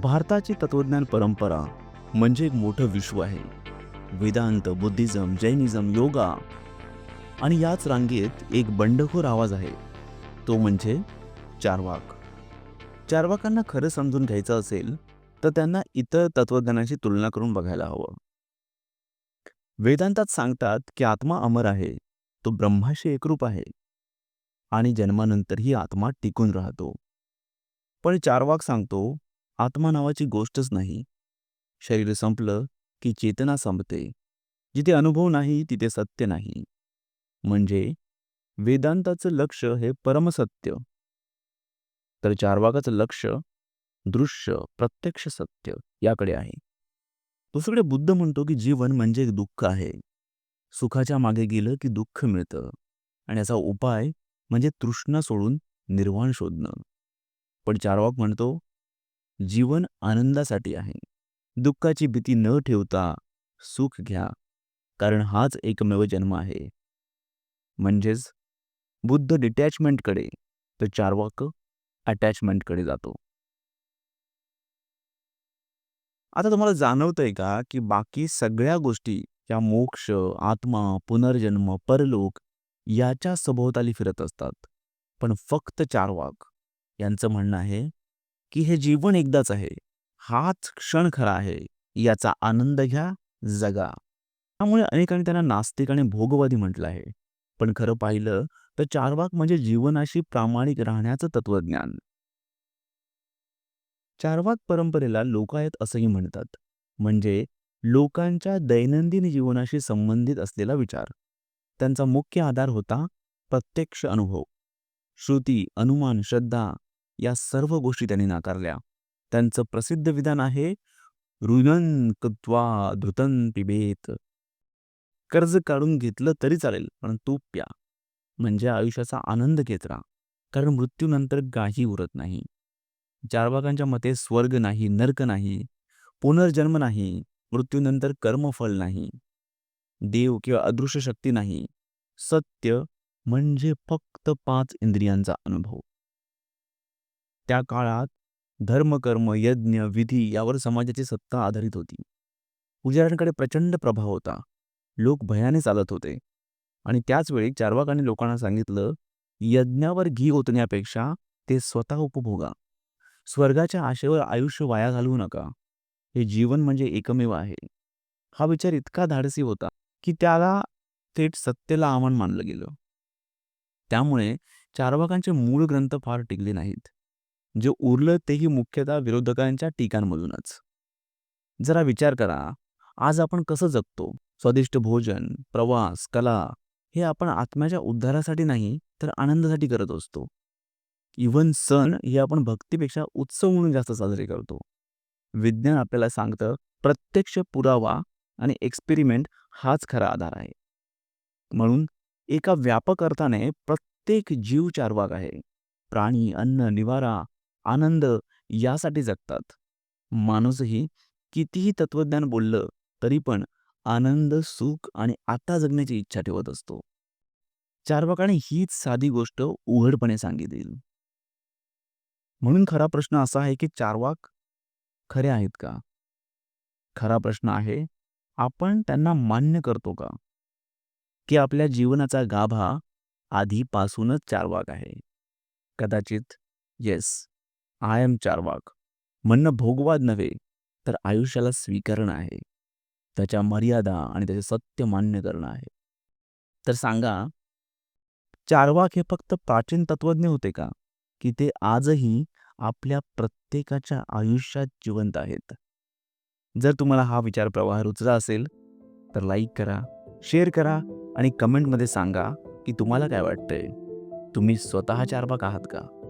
भारताची तत्वज्ञान परंपरा म्हणजे एक मोठं विश्व आहे. वेदांत बुद्धिझम जैनिझम योगा आणि याच रांगेत एक बंडखोर आवाज आहे. तो म्हणजे चारवाक. चारवाकांना खरं समजून घ्यायचं असेल तर त्यांना इतर तत्वज्ञानाची तुलना करून बघायला हवं. वेदांतात सांगतात की आत्मा अमर आहे तो ब्रह्माशी एकरूप आहे आणि जन्मानंतरही आत्मा टिकून राहतो. पण चारवाक सांगतो आत्मा नावाची गोष्टच नाही. शरीर संपलं की चेतना संपते. जिथे अनुभव नाही तिथे सत्य नाही. म्हणजे वेदांताचं लक्ष हे परमसत्य. तर चारवाकाचं लक्ष दृश्य प्रत्यक्ष सत्य याकडे आहे. दुसरीकडे बुद्ध म्हणतो की जीवन म्हणजे एक दुःख आहे. सुखाच्या मागे गेलं की दुःख मिळतं. आणि याचा उपाय म्हणजे तृष्णा सोडून निर्वाण शोधणं. पण चारवाक म्हणतो जीवन आनंदासाठी आहे. दुःखाची भीती न ठेवता सुख घ्या कारण हाच एकमेव जन्म आहे. म्हणजेच बुद्ध डिटॅचमेंटकडे तर चारवाक अटॅचमेंटकडे जातो. आता तुम्हाला जाणवतंय का की बाकी सगळ्या गोष्टी या मोक्ष आत्मा पुनर्जन्म परलोक याच्या सभोवताली फिरत असतात. पण फक्त चारवाक यांचं म्हणणं आहे की हे जीवन एकदाच आहे. हाच क्षण खरा आहे. याचा आनंद घ्या जगा. त्यामुळे अनेकांनी त्यांना नास्तिक आणि भोगवादी म्हटलं आहे. पण खरं पाहिलं तर चारवाक म्हणजे जीवनाशी प्रामाणिक राहण्याचं तत्वज्ञान चारवाक परंपरेला लोकायत असंही म्हणतात. म्हणजे लोकांच्या दैनंदिन जीवनाशी संबंधित असलेला विचार. त्यांचा मुख्य आधार होता प्रत्यक्ष अनुभव. श्रुती अनुमान श्रद्धा या सर्व गोष्टी त्यांनी नाकारल्या. त्यांचं प्रसिद्ध विधान आहे रुनन कृत्वा धृतन पिबेत. कर्ज काढून घेतलं तरी चालेल पण तू प्या. म्हणजे आयुष्याचा आनंद घेत राहा. कारण मृत्यूनंतर काही उरत नाही. चारवाकांच्या मते स्वर्ग नाही नर्क नाही पुनर्जन्म नाही मृत्यूनंतर कर्मफल नाही. देव किंवा अदृश्य शक्ती नाही. सत्य म्हणजे फक्त पाच इंद्रियांचा अनुभव. त्या काळात धर्मकर्म यज्ञ विधी यावर समाजाची सत्ता आधारित होती. पुजाऱ्यांकडे प्रचंड प्रभाव होता. लोक भयाने चालत होते. आणि त्याच वेळी चारवाकांनी लोकांना सांगितलं यज्ञावर घी ओतण्यापेक्षा ते स्वतः उपभोगा. स्वर्गाच्या आशेवर आयुष्य वाया घालवू नका. हे जीवन म्हणजे एकमेव आहे. हा विचार इतका धाडसी होता की त्याला थेट सत्तेला आव्हान मानलं गेलं. त्यामुळे चारवाकांचे मूळ ग्रंथ फार टिकले नाहीत. जे उरलं तेही मुख्यतः विरोधकांच्या टीकांमधूनच. जरा विचार करा आज आपण कसं जगतो? स्वादिष्ट भोजन प्रवास कला हे आपण आत्म्याच्या उद्धारासाठी नाही तर आनंदासाठी करत असतो. इव्हन सण हे आपण भक्तीपेक्षा उत्सव म्हणून जास्त साजरे करतो. विज्ञान आपल्याला सांगतं प्रत्यक्ष पुरावा आणि एक्सपेरिमेंट हाच खरा आधार आहे. म्हणून एका व्यापक अर्थाने प्रत्येक जीव चारवाक आहे. प्राणी अन्न निवारा आनंद यासाठी जगतात. माणूसही कितीही तत्वज्ञान बोललं तरी पण आनंद सुख आणि आता जगण्याची इच्छा ठेवत असतो. चारवाकाने हीच साधी गोष्ट उघडपणे सांगितली. म्हणून खरा प्रश्न असा आहे की चारवाक खरे आहेत का? खरा प्रश्न आहे आपण त्यांना मान्य करतो का? की आपल्या जीवनाचा गाभा आधीपासूनच चारवाक आहे. कदाचित येस आय एम चारवाक म्हणणं भोगवाद नव्हे तर आयुष्याला स्वीकारणं आहे. त्याच्या मर्यादा आणि त्याचे सत्य मान्य करणं आहे. तर सांगा चारवाक हे फक्त प्राचीन तत्वज्ञ होते का? की ते आजही आपल्या प्रत्येकाच्या आयुष्यात जिवंत आहेत? जर तुम्हाला हा विचार प्रवाह रुचला असेल तर लाईक करा शेअर करा आणि कमेंटमध्ये सांगा की तुम्हाला काय वाटतंय. तुम्ही स्वतः चारवाक आहात का?